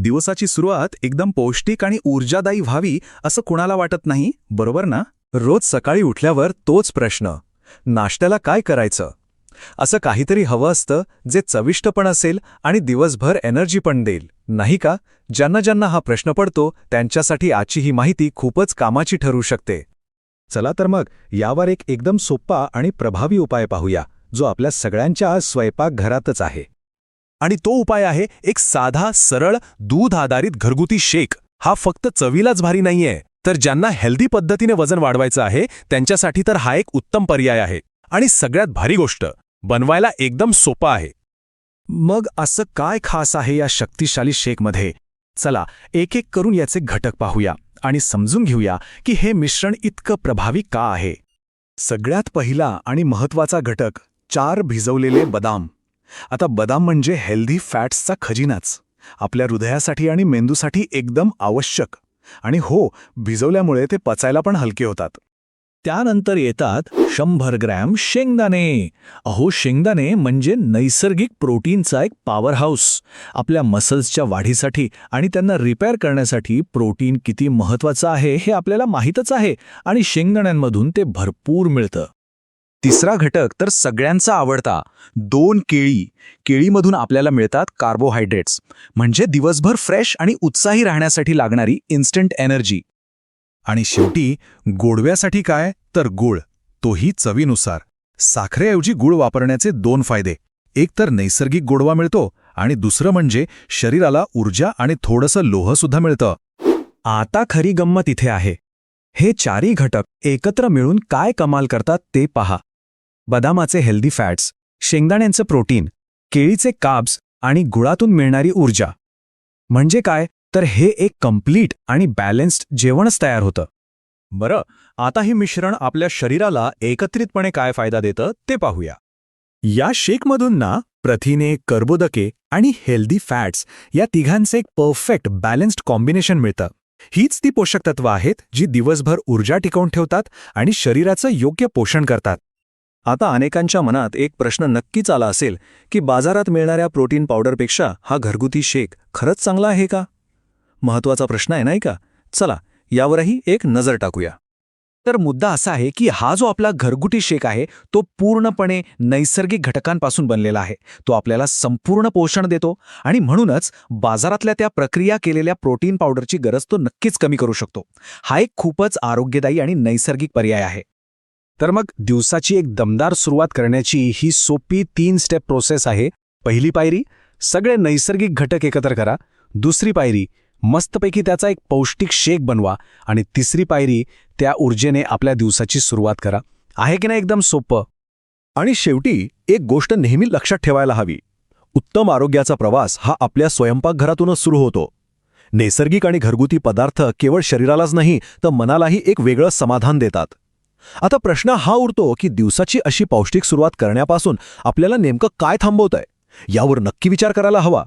दिवसाची सुरुवात एकदम पौष्टिक आणि ऊर्जादायी व्हावी असं कुणाला वाटत नाही बरोबर ना? रोज सकाळी उठल्यावर तोच प्रश्न. नाश्त्याला काय करायचं? असं काहीतरी हवं असतं जे चविष्ट पण असेल आणि दिवसभर एनर्जी पण देईल नाही का? ज्यांना ज्यांना हा प्रश्न पडतो त्यांच्यासाठी आजची ही माहिती खूपच कामाची ठरू शकते. चला तर मग यावर एक एकदम सोप्पा आणि प्रभावी उपाय पाहूया जो आपल्या सगळ्यांच्या आज स्वयंपाकघरातच आहे. आणि तो उपाय आहे एक साधा सरळ दूध आधारित घरगुती शेक. हा फक्त चवीलाच भारी नाहीये. तर ज्यांना हेल्दी पद्धतीने वजन वाढवायचं आहे त्यांच्यासाठी तर हा एक उत्तम पर्याय आहे. आणि सगळ्यात भारी गोष्ट बनवायला एकदम सोपा आहे. मग असं काय खास आहे या शक्तिशाली शेकमध्ये? चला एक एक करून याचे घटक पाहूया आणि समजून घेऊया की हे मिश्रण इतकं प्रभावी का आहे. सगळ्यात पहिला आणि महत्त्वाचा घटक चार भिजवलेले बदाम. आता बदाम म्हणजे हेल्दी फॅट्सचा खजिनाच. आपल्या हृदयासाठी आणि मेंदूसाठी एकदम आवश्यक. आणि हो भिजवल्यामुळे ते पचायला पण हलके होतात. त्यानंतर येतात शंभर ग्रॅम शेंगदाणे. अहो शेंगदाणे म्हणजे नैसर्गिक प्रोटीनचा एक पॉवर हाऊस आपल्या मसल्सच्या वाढीसाठी आणि त्यांना रिपेअर करण्यासाठी प्रोटीन किती महत्वाचं आहे हे आपल्याला माहीतच आहे आणि शेंगदाण्यांमधून ते भरपूर मिळतं. तिसरा घटक तर सगळ्यांचा आवडता दोन केळी. केळीमधून आपल्याला मिळतात कार्बोहायड्रेट्स म्हणजे दिवसभर फ्रेश आणि उत्साही राहण्यासाठी लागणारी इन्स्टंट एनर्जी आणि शेवटी गोडव्यासाठी काय? तर गुळ. तोही चवीनुसार. साखरेऐवजी गुळ वापरण्याचे दोन फायदे. एक तर नैसर्गिक गोडवा मिळतो आणि दुसरं म्हणजे शरीराला ऊर्जा आणि थोडंसं लोहसुद्धा मिळतं. आता खरी गंमत इथे आहे. हे चारही घटक एकत्र मिळून काय कमाल करतात ते पहा. बदामाचे हेल्दी फॅट्स शेंगदाण्यांचं प्रोटीन केळीचे काब्स आणि गुळातून मिळणारी ऊर्जा. म्हणजे काय? तर हे एक कंप्लीट आणि बॅलन्स्ड जेवणच तयार होतं. बरं आता हे मिश्रण आपल्या शरीराला एकत्रितपणे काय फायदा देतं ते पाहूया. या शेकमधून ना प्रथिने कर्बोदके आणि हेल्दी फॅट्स या तिघांचे एक परफेक्ट बॅलन्स्ड कॉम्बिनेशन मिळतं. हीच ती पोषक तत्व आहेत जी दिवसभर ऊर्जा टिकवून ठेवतात आणि शरीराचं योग्य पोषण करतात. आता अनेकांच्या मनात एक प्रश्न नक्कीच आला असेल की बाजारात मिळणाऱ्या प्रोटीन पावडरपेक्षा हा घरगुती शेक खरंच चांगला आहे का? महत्त्वाचा प्रश्न आहे नाही का? चला यावरही एक नजर टाकूया. तर मुद्दा असा आहे की हा जो आपला घरगुती शेक आहे तो पूर्णपणे नैसर्गिक घटकांपासून बनलेला आहे. तो आपल्याला संपूर्ण पोषण देतो आणि म्हणूनच बाजारातल्या त्या प्रक्रिया केलेल्या प्रोटीन पावडरची गरज तो नक्कीच कमी करू शकतो. हा एक खूपच आरोग्यदायी आणि नैसर्गिक पर्याय आहे. तर मग दिवसाची एक दमदार सुरुवात करण्याची ही सोपी तीन स्टेप प्रोसेस आहे. पहिली पायरी सगळे नैसर्गिक घटक एकत्र करा. दुसरी पायरी मस्तपैकी त्याचा एक पौष्टिक शेक बनवा. आणि तिसरी पायरी त्या ऊर्जेने आपल्या दिवसाची सुरुवात करा. आहे की नाही एकदम सोपं? आणि शेवटी एक गोष्ट नेहमी लक्षात ठेवायला हवी. उत्तम आरोग्याचा प्रवास हा आपल्या स्वयंपाकघरातूनच सुरू होतो. नैसर्गिक आणि घरगुती पदार्थ केवळ शरीरालाच नाही तर मनालाही एक वेगळं समाधान देतात. आता प्रश्न हा उरतो की दिवसाची अशी पौष्टिक सुरुवात करण्यापासून आपल्याला नेमकं काय थांबवतंय? यावर नक्की विचार करायला हवा.